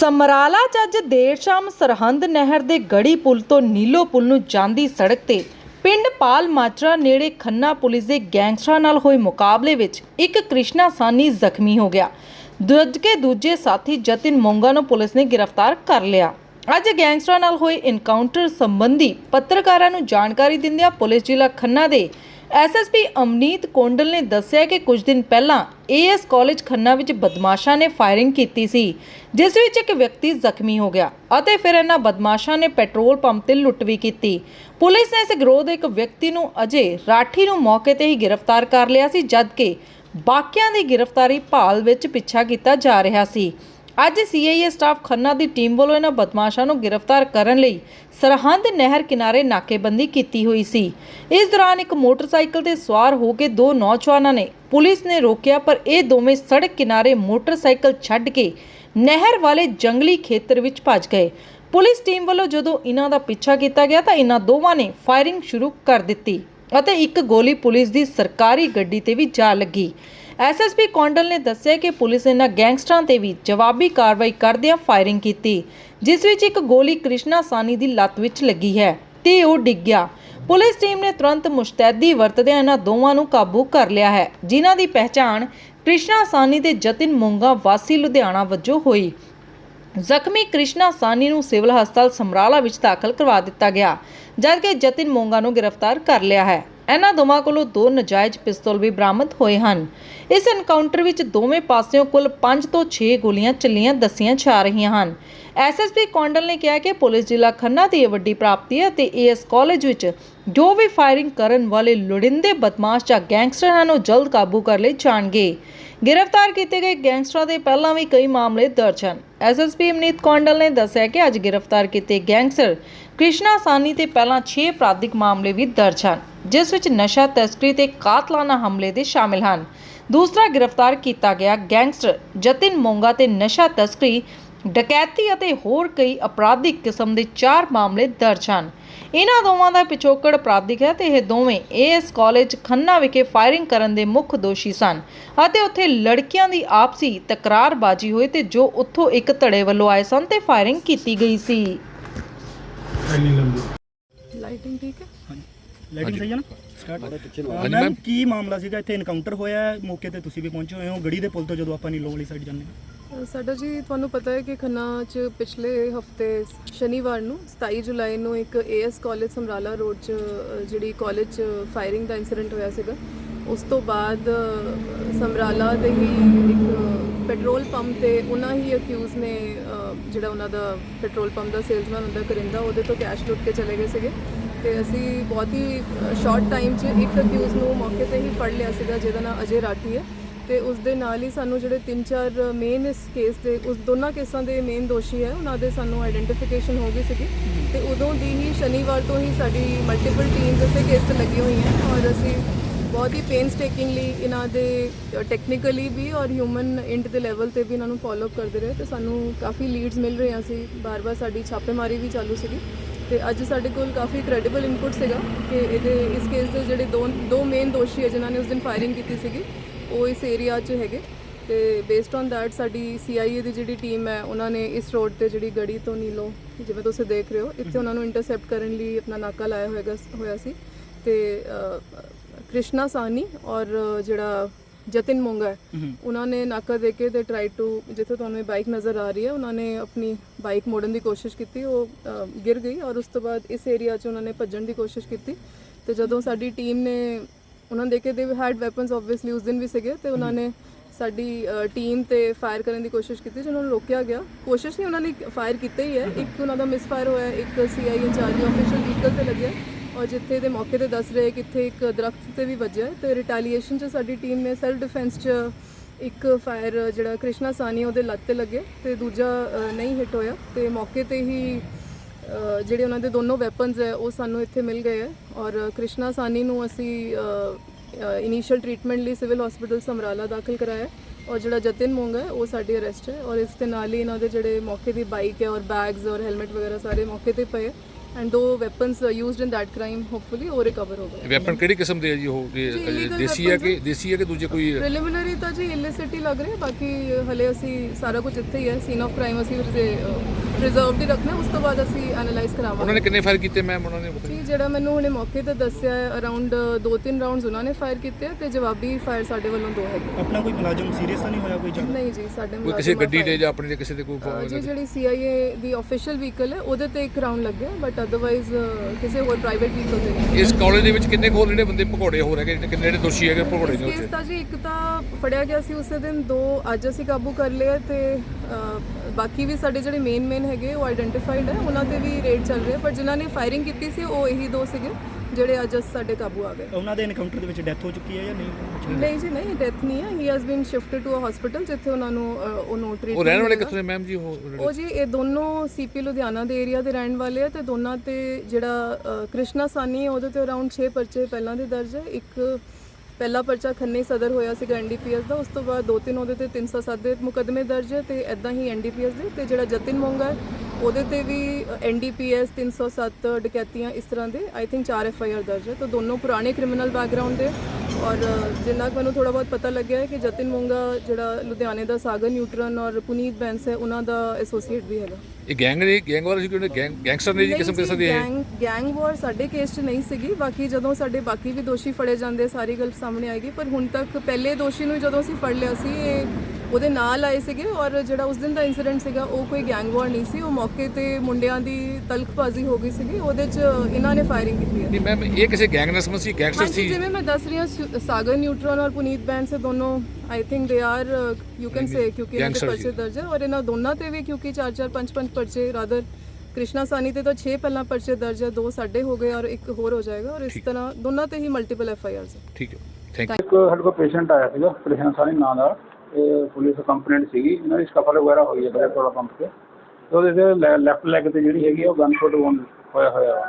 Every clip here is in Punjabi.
ਸਮਰਾਲਾ 'ਚ ਅੱਜ ਦੇਰ ਸ਼ਾਮ ਸਰਹੰਦ ਨਹਿਰ ਦੇ ਗੜੀ ਪੁਲ ਤੋਂ ਨੀਲੋ ਪੁਲ ਨੂੰ ਜਾਂਦੀ ਸੜਕ ਤੇ ਪਿੰਡ ਪਾਲ ਮਾਜਰਾ ਨੇੜੇ ਖੰਨਾ ਪੁਲਿਸ ਦੇ ਗੈਂਗਸਟਰਾਂ ਨਾਲ ਹੋਏ ਮੁਕਾਬਲੇ ਵਿੱਚ ਇੱਕ ਕ੍ਰਿਸ਼ਨਾ ਸਾਨੀ ਜ਼ਖਮੀ ਹੋ ਗਿਆ। ਦੂਜੇ ਦੂਜੇ ਸਾਥੀ ਜਤਿਨ ਮੋਂਗਾ ਨੂੰ ਪੁਲਿਸ ਨੇ ਗ੍ਰਿਫਤਾਰ ਕਰ ਲਿਆ। ਅੱਜ ਗੈਂਗਸਟਰਾਂ ਨਾਲ ਹੋਏ ਇਨਕਾਊਂਟਰ ਸੰਬੰਧੀ ਪੱਤਰਕਾਰਾਂ ਨੂੰ ਜਾਣਕਾਰੀ ਦਿੰਦਿਆਂ ਪੁਲਿਸ ਜ਼ਿਲ੍ਹਾ ਖੰਨਾ ਦੇ ਐਸਐਸਪੀ ਅਮਨੀਤ ਕੋਂਡਲ ਨੇ ਦੱਸਿਆ ਕਿ ਕੁਝ ਦਿਨ ਪਹਿਲਾਂ ਏਐਸ ਕਾਲਜ ਖੰਨਾ ਵਿੱਚ ਬਦਮਾਸ਼ਾਂ ਨੇ ਫਾਇਰਿੰਗ ਕੀਤੀ ਸੀ, ਜਿਸ ਵਿੱਚ ਇੱਕ ਵਿਅਕਤੀ ਜ਼ਖਮੀ ਹੋ ਗਿਆ ਅਤੇ ਫਿਰ ਇਹਨਾਂ ਬਦਮਾਸ਼ਾਂ ਨੇ ਪੈਟਰੋਲ ਪੰਪ ਤੇ ਲੁੱਟ ਵੀ ਕੀਤੀ। ਪੁਲਿਸ ਨੇ ਇਸ ਗਰੋਹ ਦੇ ਇੱਕ ਵਿਅਕਤੀ ਨੂੰ ਅਜੇ ਰਾਠੀ ਨੂੰ ਮੌਕੇ ਤੇ ਹੀ ਗ੍ਰਿਫਤਾਰ ਕਰ ਲਿਆ ਸੀ, ਜਦਕਿ ਬਾਕੀਆਂ ਦੀ ਗ੍ਰਿਫਤਾਰੀ ਭਾਲ ਵਿੱਚ ਪਿੱਛਾ ਕੀਤਾ ਜਾ ਰਿਹਾ ਸੀ। ਅੱਜ ਸੀਆਈਏ ਸਟਾਫ ਖੰਨਾ ਦੀ ਟੀਮ ਵੱਲੋਂ ਇਹਨਾਂ ਬਦਮਾਸ਼ਾਂ ਨੂੰ ਗ੍ਰਿਫਤਾਰ ਕਰਨ ਲਈ ਸਰਹੰਦ ਨਹਿਰ ਕਿਨਾਰੇ ਨਾਕੇਬੰਦੀ ਕੀਤੀ ਹੋਈ ਸੀ। ਇਸ ਦੌਰਾਨ ਇੱਕ ਮੋਟਰਸਾਈਕਲ ਤੇ ਸਵਾਰ ਹੋ ਕੇ ਦੋ ਨੌਜਵਾਨਾਂ ਨੇ ਪੁਲਿਸ ਨੇ ਰੋਕਿਆ, ਪਰ ਇਹ ਦੋਵੇਂ ਸੜਕ ਕਿਨਾਰੇ ਮੋਟਰਸਾਈਕਲ ਛੱਡ ਕੇ ਨਹਿਰ ਵਾਲੇ ਜੰਗਲੀ ਖੇਤਰ ਵਿੱਚ ਭੱਜ ਗਏ। ਪੁਲਿਸ ਟੀਮ ਵੱਲੋਂ ਜਦੋਂ ਇਹਨਾਂ ਦਾ ਪਿੱਛਾ ਕੀਤਾ ਗਿਆ ਤਾਂ ਇਹਨਾਂ ਦੋਵਾਂ ਨੇ ਫਾਇਰਿੰਗ ਸ਼ੁਰੂ ਕਰ ਦਿੱਤੀ ਅਤੇ ਇੱਕ ਗੋਲੀ ਪੁਲਿਸ ਦੀ ਸਰਕਾਰੀ ਗੱਡੀ ਤੇ ਵੀ ਜਾ ਲੱਗੀ। ਐਸਐਸਪੀ ਕੌਂਡਲ ਨੇ ਦੱਸਿਆ ਕਿ ਪੁਲਿਸ ਇਹਨਾਂ ਗੈਂਗਸਟਰਾਂ ਤੇ ਵੀ ਜਵਾਬੀ ਕਾਰਵਾਈ ਕਰਦਿਆਂ ਫਾਇਰਿੰਗ ਕੀਤੀ, ਜਿਸ ਵਿੱਚ ਇੱਕ ਗੋਲੀ ਕ੍ਰਿਸ਼ਨਾ ਸਾਨੀ ਦੀ ਲੱਤ ਵਿੱਚ ਲੱਗੀ ਹੈ ਤੇ ਉਹ ਡਿੱਗ ਗਿਆ। ਪੁਲਿਸ ਟੀਮ ਨੇ ਤੁਰੰਤ ਮੁਸ਼ਤੈਦੀ ਵਰਤਦਿਆਂ ਇਹਨਾਂ ਦੋਵਾਂ ਨੂੰ ਕਾਬੂ ਕਰ ਲਿਆ ਹੈ, ਜਿਨ੍ਹਾਂ ਦੀ ਪਹਿਚਾਣ ਕ੍ਰਿਸ਼ਨਾ ਸਾਨੀ ਤੇ ਜਤਿਨ ਮੋਂਗਾ ਵਾਸੀ ਲੁਧਿਆਣਾ ਵਜੋਂ ਹੋਈ। ਜ਼ਖਮੀ ਕ੍ਰਿਸ਼ਨਾ ਸਾਨੀ ਨੂੰ ਸਿਵਲ ਹਸਪਤਾਲ ਸਮਰਾਲਾ ਵਿੱਚ ਦਾਖਲ ਕਰਵਾ ਦਿੱਤਾ ਗਿਆ, ਜਦਕਿ ਜਤਿਨ ਮੋਂਗਾ ਨੂੰ ਗ੍ਰਿਫਤਾਰ ਕਰ ਲਿਆ ਹੈ। ਇਹਨਾਂ ਦੋਵਾਂ ਕੋਲੋਂ ਦੋ ਨਜਾਇਜ਼ ਪਿਸਤੌਲ ਵੀ ਬਰਾਮਦ ਹੋਏ ਹਨ। ਇਸ ਐਨਕਾਊਂਟਰ ਵਿੱਚ ਦੋਵੇਂ ਪਾਸਿਓਂ ਕੁੱਲ 5 ਤੋਂ 6 ਗੋਲੀਆਂ ਚੱਲੀਆਂ ਦੱਸੀਆਂ ਜਾ ਰਹੀਆਂ ਹਨ। ਐਸਐਸਪੀ ਕੌਂਡਲ ਨੇ ਕਿਹਾ ਕਿ ਪੁਲਿਸ ਜ਼ਿਲ੍ਹਾ ਖੰਨਾ ਦੀ ਇਹ ਵੱਡੀ ਪ੍ਰਾਪਤੀ ਹੈ ਤੇ ਏਐਸ ਕਾਲਜ ਵਿੱਚ ਜੋ ਵੀ ਫਾਇਰਿੰਗ ਕਰਨ ਵਾਲੇ ਲੋੜਿੰਦੇ ਬਦਮਾਸ਼ ਜਾਂ ਗੈਂਗਸਟਰ ਹਨ, ਉਹ ਜਲਦ ਕਾਬੂ ਕਰ ਲਏ ਜਾਣਗੇ। ਗ੍ਰਿਫਤਾਰ ਕੀਤੇ ਗਏ ਗੈਂਗਸਟਰਾਂ ਦੇ ਪਹਿਲਾਂ ਵੀ ਕਈ ਮਾਮਲੇ ਦਰਜ ਹਨ। ਐਸਐਸਪੀ ਅਮਨੀਤ ਕੌਂਡਲ ਨੇ ਦੱਸਿਆ ਕਿ ਅੱਜ ਗ੍ਰਿਫਤਾਰ ਕੀਤੇ ਗੈਂਗਸਟਰ ਕ੍ਰਿਸ਼ਨਾ ਸਾਨੀ ਤੇ ਪਹਿਲਾਂ 6 ਅਪਰਾਧਿਕ ਮਾਮਲੇ ਵੀ ਦਰਜ ਹਨ। ਜਿਸ ਵਿੱਚ ਨਸ਼ਾ ਤਸਕਰੀ ਤੇ ਕਾਤਲਾਨਾ ਹਮਲੇ ਦੇ ਸ਼ਾਮਿਲ ਹਨ। ਦੂਸਰਾ ਗ੍ਰਿਫਤਾਰ ਕੀਤਾ ਗਿਆ ਗੈਂਗਸਟਰ ਜਤਿਨ ਮੋਂਗਾ ਤੇ ਨਸ਼ਾ ਤਸਕਰੀ ਡਕੈਤੀ ਅਤੇ ਹੋਰ ਕਈ ਅਪਰਾਧਿਕ ਕਿਸਮ ਦੇ 4 ਮਾਮਲੇ ਦਰਜ ਹਨ। ਇਹਨਾਂ ਦੋਵਾਂ ਦਾ ਪਿਛੋਕੜ ਅਪਰਾਧਿਕ ਹੈ ਤੇ ਇਹ ਦੋਵੇਂ ਏਐਸ ਕਾਲਜ ਖੰਨਾ ਵਿਖੇ ਫਾਇਰਿੰਗ ਕਰਨ ਦੇ ਮੁੱਖ ਦੋਸ਼ੀ ਸਨ ਅਤੇ ਉੱਥੇ ਲੜਕੀਆਂ ਦੀ ਆਪਸੀ ਤਕਰਾਰਬਾਜ਼ੀ ਹੋਈ ਤੇ ਜੋ ਉੱਥੋਂ ਇੱਕ ਧੜੇ ਵੱਲੋਂ ਆਏ ਸਨ ਤੇ ਫਾਇਰਿੰਗ ਕੀਤੀ ਗਈ ਸੀ। ਲਾਈਟਿੰਗ ਠੀਕ ਹੈ? ਲਾਈਟਿੰਗ ਸਹੀ ਹੈ ਨਾ? ਸਟਾਰਟ ਹਾਂਜੀ ਮੈਮ ਮੈਮ। ਕੀ ਮਾਮਲਾ ਸੀਗਾ? ਇੱਥੇ ਐਨਕਾਊਂਟਰ ਹੋਇਆ ਹੈ, ਮੌਕੇ ਤੇ ਤੁਸੀਂ ਵੀ ਪਹੁੰਚੇ ਹੋਏ ਹੋ। ਗੜੀ ਦੇ ਪੁਲ ਤੋਂ ਜਦੋਂ ਆਪਾਂ ਨੀਲੋ ਵਾਲੀ ਸਾਈਡ ਜਾਂਦੇ ਹਾਂ। ਅ, ਸਾਡਾ ਜੀ ਤੁਹਾਨੂੰ ਪਤਾ ਹੈ ਕਿ ਖੰਨਾ 'ਚ ਪਿਛਲੇ ਹਫ਼ਤੇ ਸ਼ਨੀਵਾਰ ਨੂੰ 27 ਜੁਲਾਈ ਨੂੰ ਇੱਕ ਏਐਸ ਕਾਲਜ ਸਮਰਾਲਾ ਰੋਡ 'ਚ ਅ, ਜਿਹੜੀ ਕਾਲਜ 'ਚ ਫਾਇਰਿੰਗ ਦਾ ਇਨਸੀਡੈਂਟ ਹੋਇਆ ਸੀਗਾ। ਉਸ ਤੋਂ ਬਾਅਦ ਅ, ਸਮਰਾਲਾ ਦੇ ਹੀ ਇੱਕ ਪੈਟਰੋਲ ਪੰਪ ਤੇ ਉਹਨਾਂ ਹੀ ਅਕਿਊਜ਼ ਨੇ ਅ, ਜਿਹੜਾ ਉਹਨਾਂ ਦਾ ਪੈਟਰੋਲ ਪੰਪ ਦਾ ਸੇਲਸਮੈਨ ਹੁੰਦਾ ਕਰਿੰਦਾ ਉਹਦੇ ਤੋਂ ਕੈਸ਼ ਲੁੱਟ ਕੇ ਚਲੇ ਗਏ ਸੀਗੇ। ਤੇ ਅਸੀਂ ਬਹੁਤ ਹੀ ਸ਼ਾਰਟ ਟਾਈਮ 'ਚ ਇੱਕ ਅਕਿਊਜ਼ ਨੂੰ ਮੌਕੇ ਤੇ ਹੀ ਫੜ ਲਿਆ ਸੀਗਾ, ਜਿਹਦਾ ਨਾਮ ਅਜੇ ਰਾਠੀ ਹੈ। ਤੇ ਉਸ ਦੇ ਨਾਲ ਹੀ ਸਾਨੂੰ ਜਿਹੜੇ ਤਿੰਨ ਚਾਰ ਮੇਨ ਇਸ ਕੇਸ ਦੇ, ਉਸ ਦੋਨਾਂ ਕੇਸਾਂ ਦੇ ਮੇਨ ਦੋਸ਼ੀ ਹੈ, ਉਹਨਾਂ ਦੇ ਸਾਨੂੰ ਆਇਡੈਂਟੀਫਿਕੇਸ਼ਨ ਹੋ ਗਈ ਸੀਗੀ। ਤੇ ਉਦੋਂ ਦੀ ਹੀ ਸ਼ਨੀਵਾਰ ਤੋਂ ਹੀ ਸਾਡੀ ਮਲਟੀਪਲ ਟੀਮਸ ਇਸੇ ਕੇਸ ਤੇ ਲੱਗੀ ਹੋਈਆਂ ਔਰ ਅਸੀਂ ਬਹੁਤ ਹੀ ਪੇਨਸਟੇਕਿੰਗਲੀ ਇਹਨਾਂ ਦੇ ਟੈਕਨੀਕਲੀ ਵੀ ਔਰ ਹਿਊਮਨ ਇੰਟ ਦੇ ਲੈਵਲ ਤੇ ਵੀ ਇਹਨਾਂ ਨੂੰ ਫਾਲੋ ਕਰਦੇ ਰਹੇ। ਤੇ ਸਾਨੂੰ ਕਾਫੀ ਲੀਡਸ ਮਿਲ ਰਹੀਆਂ ਸੀ। ਬਾਰ-ਬਾਰ ਸਾਡੀ ਛਾਪੇਮਾਰੀ ਵੀ ਚਾਲੂ ਸੀਗੀ। ਤੇ ਅੱਜ ਸਾਡੇ ਕੋਲ ਕਾਫੀ ਕ੍ਰੈਡੀਬਲ ਇਨਪੁਟ ਸੀਗਾ ਕਿ ਇਹਦੇ ਇਸ ਕੇਸ ਦੇ ਜਿਹੜੇ ਦੋ ਦੋ ਮੇਨ ਦੋਸ਼ੀ ਹੈ ਜਿਨ੍ਹਾਂ ਨੇ ਉਸ ਦਿਨ ਫਾਇਰਿੰਗ ਕੀਤੀ ਸੀਗੀ, ਉਹ ਇਸ ਏਰੀਆ 'ਚ ਹੈਗੇ। ਤੇ ਬੇਸਡ ਔਨ ਥੈਟ ਸਾਡੀ ਸੀਆਈਏ ਦੀ ਜਿਹੜੀ ਟੀਮ ਹੈ, ਉਹਨਾਂ ਨੇ ਇਸ ਰੋਡ ਤੇ ਜਿਹੜੀ ਗੜੀ ਤੋਂ ਨੀਲੋ, ਜਿਵੇਂ ਤੁਸੀਂ ਦੇਖ ਰਹੇ ਹੋ, ਇੱਥੇ ਉਹਨਾਂ ਨੂੰ ਇੰਟਰਸੈਪਟ ਕਰਨ ਲਈ ਆਪਣਾ ਨਾਕਾ ਲਾਇਆ ਹੋਏਗਾ ਹੋਇਆ ਸੀ। ਤੇ ਕ੍ਰਿਸ਼ਨਾ ਸਾਨੀ ਔਰ ਜਿਹੜਾ ਜਤਿਨ ਮੋਂਗਾ ਹੈ ਹੂੰ ਉਹਨਾਂ ਨੇ ਨਾਕਾ ਦੇ ਕੇ ਤੇ ਟਰਾਈ ਟੂ ਜਿੱਥੇ ਤੁਹਾਨੂੰ ਇਹ ਬਾਈਕ ਨਜ਼ਰ ਆ ਰਹੀ ਹੈ ਉਹਨਾਂ ਨੇ ਆਪਣੀ ਬਾਈਕ ਮੋੜਨ ਦੀ ਕੋਸ਼ਿਸ਼ ਕੀਤੀ ਉਹ ਗਿਰ ਗਈ ਔਰ ਉਸ ਤੋਂ ਬਾਅਦ ਇਸ ਏਰੀਆ 'ਚ ਉਹਨਾਂ ਨੇ ਭੱਜਣ ਦੀ ਕੋਸ਼ਿਸ਼ ਕੀਤੀ ਤੇ ਜਦੋਂ ਸਾਡੀ ਟੀਮ ਨੇ ਉਹਨਾਂ ਨੇ ਦੇਖੇ ਦੇ ਹੈਡ ਵੈਪਨਸ ਆਬਵੀਅਸਲੀ ਉਸ ਦਿਨ ਵੀ ਸੀਗੇ ਤੇ ਉਹਨਾਂ ਨੇ ਸਾਡੀ ਟੀਮ ਤੇ ਫਾਇਰ ਕਰਨ ਦੀ ਕੋਸ਼ਿਸ਼ ਕੀਤੀ ਜਿਹਨਾਂ ਨੂੰ ਰੋਕਿਆ ਗਿਆ ਕੋਸ਼ਿਸ਼ ਨਹੀਂ ਉਹਨਾਂ ਨੇ ਫਾਇਰ ਕੀਤਾ ਹੀ ਹੈ ਇੱਕ ਉਹਨਾਂ ਦਾ ਮਿਸਫਾਇਰ ਹੋਇਆ ਇੱਕ ਸੀਆਈ ਇੰਚਾਰਜ ਆਫੀਸ਼ੀਅਲ ਵਹੀਕਲ ਤੇ ਲੱਗਿਆ ਔਰ ਜਿੱਥੇ ਦੇ ਮੌਕੇ ਤੇ ਦੱਸ ਰਹੇ ਕਿ ਇੱਥੇ ਇੱਕ ਦਰਖਤ ਤੇ ਵੀ ਵੱਜਿਆ ਹੈ ਤੇ ਰਿਟੈਲੀਏਸ਼ਨ 'ਚ ਸਾਡੀ ਟੀਮ ਨੇ ਸੈਲਫ ਡਿਫੈਂਸ 'ਚ ਇੱਕ ਫਾਇਰ ਜਿਹੜਾ ਕ੍ਰਿਸ਼ਨਾ ਸਾਨੀ ਉਹਦੇ ਲੱਤ ਤੇ ਲੱਗੇ ਤੇ ਦੂਜਾ ਨਹੀਂ ਹਿੱਟ ਹੋਇਆ ਤੇ ਮੌਕੇ ਤੇ ਹੀ ਜਿਹੜੇ ਉਹਨਾਂ ਦੇ ਦੋਨੋਂ ਵੈਪਨਸ ਹੈ, ਉਹ ਸਾਨੂੰ ਇੱਥੇ ਮਿਲ ਗਏ ਹੈ ਔਰ ਕ੍ਰਿਸ਼ਨਾ ਸਾਨੀ ਨੂੰ ਅਸੀਂ ਇਨੀਸ਼ੀਅਲ ਟ੍ਰੀਟਮੈਂਟ ਲਈ ਸਿਵਲ ਹਸਪੀਟਲ ਸਮਰਾਲਾ ਦਾਖਲ ਕਰਾਇਆ ਔਰ ਜਿਹੜਾ ਜਤਿਨ ਮੋਂਗਾ ਹੈ, ਉਹ ਸਾਡੀ ਅਰੈਸਟ ਹੈ ਔਰ ਇਸ ਦੇ ਨਾਲ ਹੀ ਇਹਨਾਂ ਦੇ ਜਿਹੜੇ ਮੌਕੇ ਦੀ ਬਾਈਕ ਹੈ ਔਰ ਬੈਗਸ ਔਰ ਹੈਲਮਟ ਵਗੈਰਾ ਸਾਰੇ ਮੌਕੇ ਤੇ ਪਏ ਐਂਡ ਦੋ weapons used in that crime hopefully ਉਹ ਰਿਕਵਰ ਹੋ ਗਏ ਵੈਪਨ ਕਿਹੜੀ ਕਿਸਮ ਦੇ ਜੀ ਉਹ ਜੀ, illegal ਦੇਸੀ ਹੈ ਕਿ ਦੇਸੀ ਹੈ ਕਿ ਦੂਜੇ ਕੋਈ ਪ੍ਰੀਲਿਮਿਨਰੀ ਤਾਂ ਜੀ ਇਲਿਸਿਟੀ ਲੱਗ ਰਿਹਾ ਬਾਕੀ ਹਲੇ ਅਸੀਂ ਸਾਰਾ ਕੁਝ ਇੱਥੇ ਹੀ ਹੈ ਸੀਨ ਆਫ ਕ੍ਰਾਈਮ ਅਸੀਂ ਰਿਜ਼ਰਵ ਹੀ ਰੱਖਣਾ ਉਸ ਤੋਂ ਬਾਅਦ ਅਸੀਂ ਐਨਾਲਾਈਜ਼ ਉਹਨਾਂ ਕਰਾਵਾਂਗੇ ਨੇ ਕਿੰਨੇ ਫਾਇਰ ਕੀਤੇ ਮੈਮ ਉਹਨਾਂ ਨੇ ਪਤਾ ਜੀ ਜਿਹੜਾ ਮੈਨੂੰ ਹੁਣੇ ਮੌਕੇ ਤੇ ਦੱਸਿਆ ਹੈ ਅਰਾਊਂਡ 2-3 ਰਾਉਂਡਸ ਉਹਨਾਂ ਨੇ ਫਾਇਰ ਕੀਤੇ ਆ ਤੇ ਜਵਾਬੀ ਫਾਇਰ ਸਾਡੇ ਵੱਲੋਂ ਦੋ ਹੈਗੇ। ਆਪਣਾ ਕੋਈ ਮੁਲਾਜ਼ਮ ਸੀਰੀਅਸ ਤਾਂ ਨਹੀਂ ਹੋਇਆ ਕੋਈ ਜ਼ਿਆਦਾ? ਨਹੀਂ ਜੀ ਸਾਡੇ ਕੋਈ ਕਿਸੇ ਮੁਲਾਜ਼ਮਾਂ ਗੱਡੀ ਤੇ ਜਾਂ ਆਪਣੇ ਤੇ ਕਿਸੇ ਤੇ ਕੋਈ ਅਹ ਜੀ ਜਿਹੜੀ CIA ਦੀ ਆਫੀਸ਼ੀਅਲ ਵਹੀਕਲ ਹੈ ਉਹਦੇ ਤੇ ਇੱਕ ਰਾਉਂਡ ਲੱਗਿਆ ਬਟ ਅਦਰਵਾਈਜ਼ ਕਿਸੇ ਹੋਰ ਪ੍ਰਾਈਵੇਟ ਵਹੀਕਲ ਤੇ ਨਹੀਂ। ਇਸ ਕਾਲਜ ਦੇ ਵਿੱਚ ਕਿੰਨੇ ਕੁ ਹੋਰ ਜਿਹੜੇ ਬੰਦੇ ਭਗੌੜੇ ਹੋ ਰਹੇ ਕਿੰਨੇ ਜਿਹੜੇ ਦੋਸ਼ੀ ਹੈਗੇ ਭਗੌੜੇ ਇਸ ਦੇ ਕੇਸ ਉੱਤੇ ਤਾਂ ਜੀ ਇੱਕ ਤਾਂ ਫੜਿਆ ਗਿਆ ਸੀ ਉਸੇ ਦਿਨ ਦੋ ਅੱਜ ਅਸੀਂ ਕਾਬੂ ਕਰ ਲਿਆ ਤੇ ਅਹ, ਬਾਕੀ ਵੀ ਸਾਡੇ ਜਿਹੜੇ ਮੇਨ ਮੇਨ ਹੈਗੇ ਉਹ ਆਇਡੈਂਟੀਫਾਈਡ ਹੈ। ਉਹਨਾਂ ਤੇ ਵੀ ਰੇਡ ਚੱਲ ਰਿਹਾ ਪਰ ਜਿਨ੍ਹਾਂ ਨੇ ਫਾਇਰਿੰਗ ਕੀਤੀ ਸੀ ਉਹ ਇਹੀ ਦੋ ਸੀਗੇ ਜਿਹੜੇ ਅੱਜ ਸਾਡੇ ਕਾਬੂ ਆ ਗਏ। ਉਹਨਾਂ ਦੇ ਐਨਕਾਊਂਟਰ ਦੇ ਵਿੱਚ ਡੈਥ ਹੋ ਚੁੱਕੀ ਹੈ ਜਾਂ ਨਹੀਂ? ਨਹੀਂ ਜੀ ਨਹੀਂ ਡੈਥ ਨਹੀਂ ਹੈ। He has been shifted to a hospital ਜਿੱਥੇ ਉਹਨਾਂ ਨੂੰ ਉਹਨੂੰ ਟ੍ਰੀਟਮੈਂਟ ਉਹ ਰਹਿਣ ਵਾਲੇ ਕਿੱਥੋਂ ਦੇ ਮੈਮ ਜੀ ਉਹ ਉਹ ਜੀ ਇਹ ਦੋਨੋਂ ਸੀਪੀ ਲੁਧਿਆਣਾ ਦੇ ਏਰੀਆ ਦੇ ਰਹਿਣ ਵਾਲੇ ਆ ਤੇ ਦੋਨਾਂ ਤੇ ਜਿਹੜਾ ਕ੍ਰਿਸ਼ਨਾ ਸਾਨੀ ਹੈ ਉਹਦੇ ਤੇ ਅਰਾਊਂਡ 6 ਪਰਚੇ ਪਹਿਲਾਂ ਦੇ ਦਰਜ ਹੈ। ਇੱਕ ਪਹਿਲਾ ਪਰਚਾ ਖੰਨੇ ਸਦਰ ਹੋਇਆ ਸੀਗਾ ਐਨਡੀਪੀਐਸ ਦਾ ਉਸ ਤੋਂ ਬਾਅਦ ਦੋ ਤਿੰਨ ਉਹਦੇ ਤੇ 307 ਦੇ ਮੁਕਦਮੇ ਦਰਜ ਹੈ ਤੇ ਐਦਾਂ ਹੀ ਐਨਡੀਪੀਐਸ ਦੇ ਤੇ ਜਿਹੜਾ ਜਤਿਨ ਮੋਂਗਾ ਹੈ, ਉਹਦੇ ਤੇ ਵੀ ਐਨਡੀਪੀਐਸ 307 ਡਕੈਤੀਆਂ ਇਸ ਤਰ੍ਹਾਂ ਦੇ ਆਈ ਥਿੰਕ 4 ਐਫਆਈਆਰ ਦਰਜ ਹੈ ਤਾਂ ਦੋਨੋਂ ਪੁਰਾਣੇ ਕ੍ਰਿਮੀਨਲ ਬੈਕਗ੍ਰਾਉਂਡ ਦੇ। ਔਰ ਜਿੰਨਾ ਕੁ ਮੈਨੂੰ ਥੋੜਾ ਬਹੁਤ ਪਤਾ ਲੱਗਿਆ ਹੈ ਕਿ ਜਤਿਨ ਮੋਂਗਾ ਜਿਹੜਾ ਲੁਧਿਆਣੇ ਦਾ ਸਾਗਰ ਨਿਊਟਰਨ ਔਰ ਪੁਨੀਤ ਬੈਂਸ ਹੈ ਉਹਨਾਂ ਦਾ ਐਸੋਸੀਏਟ ਵੀ ਹੈਗਾ। ਇਹ ਗੈਂਗ ਨੇ ਗੈਂਗ ਵਾਲੇ ਸੀ ਕਿ ਗੈਂਗ ਗੈਂਗਸਟਰ ਨੇ ਜੀ ਕਿਸਮ ਕਿਸਮ ਦੇ? ਗੈਂਗ ਗੈਂਗ ਵਾਰ ਸਾਡੇ ਕੇਸ 'ਚ ਨਹੀਂ ਸੀਗੀ। ਬਾਕੀ ਜਦੋਂ ਸਾਡੇ ਬਾਕੀ ਵੀ ਦੋਸ਼ੀ ਫੜੇ ਜਾਂਦੇ ਸਾਰੀ ਗੱਲ ਸਾਹਮਣੇ ਆਏਗੀ। ਪਰ ਹੁਣ ਤੱਕ ਪਹਿਲੇ ਦੋਸ਼ੀ ਨੂੰ ਜਦੋਂ ਅਸੀਂ ਫੜ ਲਿਆ ਸੀ ਇਹ ਉਹਦੇ ਨਾਲ ਆਏ ਸੀਗੇ ਔਰ ਜਿਹੜਾ ਉਸ ਦਿਨ ਦਾ ਇਨਸੀਡੈਂਟ ਸੀਗਾ ਉਹ ਕੋਈ ਗੈਂਗ ਵਾਰ ਨਹੀਂ ਸੀ ਉਹ ਮੌਕੇ ਤੇ ਮੁੰਡਿਆਂ ਦੀ ਤਲਖਬਾਜ਼ੀ ਹੋ ਗਈ ਸੀਗੀ ਉਹਦੇ 'ਚ ਇਹਨਾਂ ਨੇ ਫਾਇਰਿੰਗ ਕੀਤੀ ਹੈ। ਨਹੀਂ ਮੈਮ ਇਹ ਕਿਸੇ ਗੈਂਗ ਨਾਲ ਸੰਬੰਧ ਸੀ ਗੈਂਗਸਟਰ ਹਾਂਜੀ ਸੀ? ਜਿਵੇਂ ਮੈਂ ਦੱਸ ਰਹੀ ਹਾਂ ਸ- ਸਾਗਰ ਨਿਊਟਰਨ ਔਰ ਪੁਨੀਤ ਬੈਂਸ ਸੇ ਦੋਨੋਂ I think they are you can say ਕਿਉਂਕਿ ਇਹਨਾਂ ਦੇ ਪਰਚੇ। ਦਰਜ ਹੈ ਔਰ ਇਹਨਾਂ ਦੋਨਾਂ ਤੇ ਵੀ ਕਿਉਂਕਿ 4 4 5 5 ਪਰਚੇ ਰਾਦਰ ਕ੍ਰਿਸ਼ਨਾ ਸਾਨੀ ਤੇ ਤਾਂ 6 ਪਹਿਲਾਂ ਪਰਚੇ ਦਰਜ ਹੈ ਦੋ ਸਾਡੇ ਹੋ ਗਏ ਔਰ ਇੱਕ ਹੋਰ ਹੋ ਜਾਏਗਾ ਔਰ ਇਸ ਤਰ੍ਹਾਂ ਦੋਨਾਂ ਤੇ ਹੀ ਮਲਟੀਪਲ ਐਫ ਆਈ ਆਰਸ ਠੀਕ ਹੈ। ਥੈਂਕ ਇੱਕ ਸਾਡੇ ਕੋਲ ਪੇਸ਼ੈਂਟ ਆਇਆ ਸੀਗਾ ਕ੍ਰਿਸ਼ਨ ਸਾਨੀ ਨਾਂ ਦਾ। ਇਹ ਪੁਲਿਸ ਕੰਪਲੇਂਟ ਸੀਗੀ ਇਹਨਾਂ ਦੀ ਸਕਫਲ ਵਗੈਰਾ ਹੋਈ ਹੈ ਪੈਟਰੋਲ ਪੰਪ ਤੇ। ਤੇ ਉਹਦੇ ਤੇ ਲੈਫਟ ਲੈਗ ਤੇ ਜਿਹੜੀ ਹੈਗੀ ਆ, ਉਹ ਗਨ ਸ਼ੋਟ ਹੋਇਆ ਹੋਇਆ ਵਾ।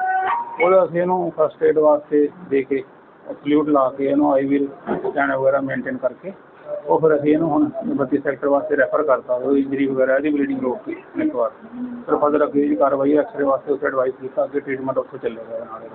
ਉਹਦਾ ਅਸੀਂ ਇਹਨੂੰ ਫਸਟ ਏਡ ਵਾਸਤੇ ਦੇ ਕੇ ਸਲੂਟ ਲਾ ਕੇ ਇਹਨੂੰ ਆਈ ਆਈਵੀ ਸਟੈਂਡ ਵਗੈਰਾ ਮੇਨਟੇਨ ਕਰਕੇ ਉਹ ਫਿਰ ਅਸੀਂ ਇਹਨੂੰ ਹੁਣ 32 ਸੈਕਟਰ ਵਾਸਤੇ ਰੈਫਰ ਕਰਤਾ ਉਹ ਇੰਜਰੀ ਵਗੈਰਾ ਇਹਦੀ ਬਲੀਡਿੰਗ ਰੋਕ ਕੇ ਇੱਕ ਵਾਰ। ਫਿਰ ਫਰਦਰ ਅੱਗੇ ਦੀ ਕਾਰਵਾਈ ਐਕਸਰੇ ਵਾਸਤੇ ਉਸ ਐਡਵਾਈਸ ਦਿੱਤਾ ਅੱਗੇ ਟ੍ਰੀਟਮੈਂਟ ਉੱਥੇ ਚੱਲੇਗਾ ਨਾਲੇ